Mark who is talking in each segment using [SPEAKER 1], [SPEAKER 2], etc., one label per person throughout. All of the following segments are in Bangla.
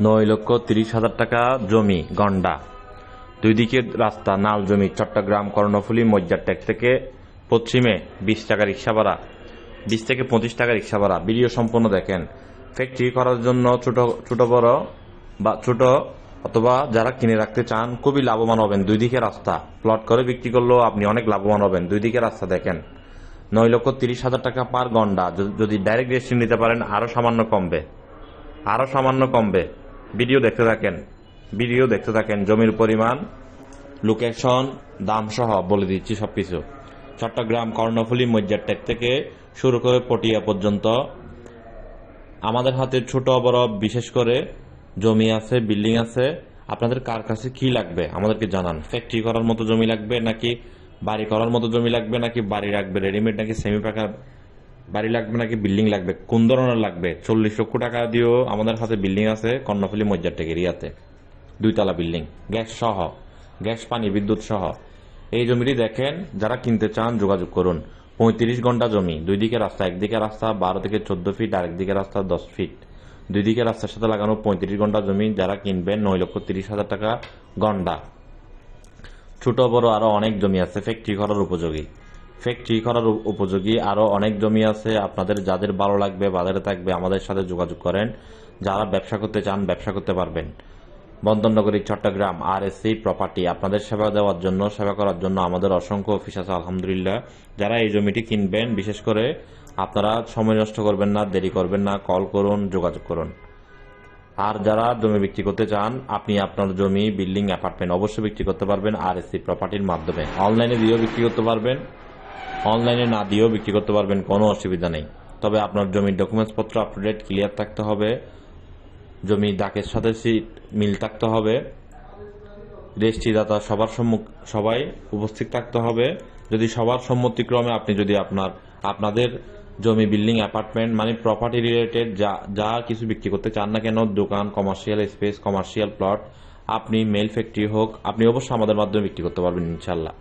[SPEAKER 1] নয় লক্ষ তিরিশ হাজার টাকা জমি, গন্ডা। দুই দিকের রাস্তা, নাল জমি, চট্টগ্রাম কর্ণফুলী মজ্জার ট্যাক্স থেকে পশ্চিমে বিশ টাকা রিক্সা ভাড়া বিশ থেকে পঁচিশ টাকা রিক্সা ভাড়া ভিডিও সম্পূর্ণ দেখেন। ফ্যাক্টরি করার জন্য ছোট ছোট বড় বা ছোট অথবা যারা কিনে রাখতে চান, খুবই লাভবান হবেন। দুই দিকে রাস্তা। প্লট করে বিক্রি করলেও আপনি অনেক লাভবান হবেন। দুই দিকে রাস্তা দেখেন। নয় লক্ষ তিরিশ হাজার টাকা পার গন্ডা। যদি- যদি ডাইরেক্ট রেজিস্ট্রি নিতে পারেন আরও সামান্য কমবে। আরও সামান্য কমবে। ভিডিও দেখতে থাকেন, ভিডিও দেখতে থাকেন, জমির পরিমাণ, লোকেশন দাম সহ বলে দিচ্ছি সবকিছু। চট্টগ্রাম কর্ণফুলী মজ্জারটেক থেকে শুরু করে পটিয়া পর্যন্ত। আমাদের হাতে ছোট বড় বিশেষ করে জমি আছে, বিল্ডিং আছে। আপনাদের কার কাছে কি লাগবে আমাদেরকে জানান। ফ্যাক্টরি করার মতো জমি লাগবে নাকি বাড়ি করার মতো জমি লাগবে নাকি বাড়ি রাখবে? রেডিমেড নাকি সেমি পাকা বাড়ি লাগবে নাকি, বিল্ডিং লাগবে? কোন ধরনের লাগবে? চল্লিশ লক্ষ টাকা দিয়েও আমাদের হাতে বিল্ডিং আছে কর্ণফুলী মজ্জারটেক এরিয়াতে দুইতলা বিল্ডিং। গ্যাস সহ। গ্যাস, পানি, বিদ্যুৎ সহ। এই জমিটি দেখেন, যারা কিনতে চান যোগাযোগ করুন। পঁয়ত্রিশ ঘণ্টা জমি। দুই দিকে রাস্তা একদিকে রাস্তা, বারো থেকে চোদ্দ ফিট আরেকদিকে রাস্তা, দশ ফিট। দুই দিকে রাস্তার সাথে লাগানো পঁয়ত্রিশ ঘণ্টা জমি, যারা কিনবেন নয় লক্ষ তিরিশ হাজার টাকা গন্ডা। ছোট, বড়, আরও অনেক জমি আছে, ফ্যাক্টরি করার উপযোগী। ফ্যাক্টরি করার উপযোগী আরও অনেক জমি আছে। আপনাদের যাদের ভালো লাগবে, বাজারে থাকবে, আমাদের সাথে যোগাযোগ করেন। যারা ব্যবসা করতে চান, ব্যবসা করতে পারবেন। বন্দরনগরী চট্টগ্রাম আর এস প্রপার্টি আপনাদের সেবা দেওয়ার জন্য, সেবা করার জন্য আমাদের অসংখ্য অফিস আছে, আলহামদুলিল্লাহ। যারা এই জমিটি কিনবেন, বিশেষ করে আপনারা সময় নষ্ট করবেন না, দেরি করবেন না কল করুন, যোগাযোগ করুন। আর যারা জমি বিক্রি করতে চান, আপনি আপনার জমি বিল্ডিং অ্যাপার্টমেন্ট অবশ্যই বিক্রি করতে পারবেন আর এস প্রপার্টির মাধ্যমে। অনলাইনে দিয়েও বিক্রি করতে পারবেন। অনলাইনে না দিয়েও বিক্রি করতে পারবেন, কোনো অসুবিধা নেই। তবে আপনার জমির ডকুমেন্টস পত্র আপ টু ডেট ক্লিয়ার থাকতে হবে। জমি ডাকের সাথে সিট মিল থাকতে হবে। রেজিস্ট্রিদাতা সবার সম্মুখ, সবাই উপস্থিত থাকতে হবে। যদি সবার সম্মতিক্রমে আপনি যদি আপনার, আপনাদের জমি বিল্ডিং অ্যাপার্টমেন্ট মানে প্রপার্টি রিলেটেড যা যা কিছু বিক্রি করতে চান না কেন, দোকান কমার্শিয়াল স্পেস কমার্শিয়াল প্লট আপনি মেল ফ্যাক্টরি হোক, আপনি অবশ্যই আমাদের মাধ্যমে বিক্রি করতে পারবেন ইনশাল্লাহ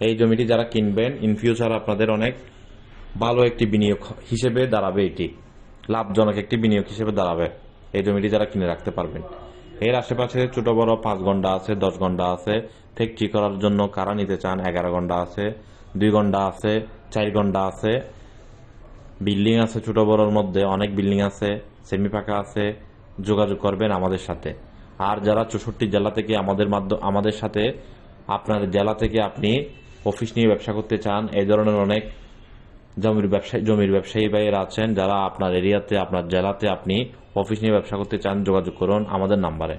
[SPEAKER 1] এই জমিটি যারা কিনবেন ইন ফিউচার আপনাদের অনেক ভালো একটি বিনিয়োগ হিসেবে দাঁড়াবে এটি। লাভজনক একটি বিনিয়োগ হিসেবে দাঁড়াবে। এই জমিটি যারা কিনে রাখতে পারবেন। এর আশেপাশে ছোট, বড় পাঁচ ঘণ্টা আছে, দশ ঘণ্টা আছে। ফ্যাক্টরি করার জন্য কারা নিতে চান, এগারো ঘণ্টা আছে, দুই ঘণ্টা আছে, চার ঘণ্টা আছে। বিল্ডিং আছে ছোট, বড়র মধ্যে, অনেক বিল্ডিং আছে সেমি পাকা আছে, যোগাযোগ করবেন আমাদের সাথে। আর যারা চৌষট্টি জেলা থেকে আমাদের মাধ্যমে আমাদের সাথে, আপনার জেলা থেকে আপনি অফিস নিয়ে ব্যবসা করতে চান এই ধরনের অনেক জমির ব্যবসায়ী জমির ব্যবসায়ী ভাইয়েরা আছেন যারা আপনার এরিয়াতে, আপনার জেলাতে আপনি অফিস নিয়ে ব্যবসা করতে চান, যোগাযোগ করুন আমাদের নাম্বারে।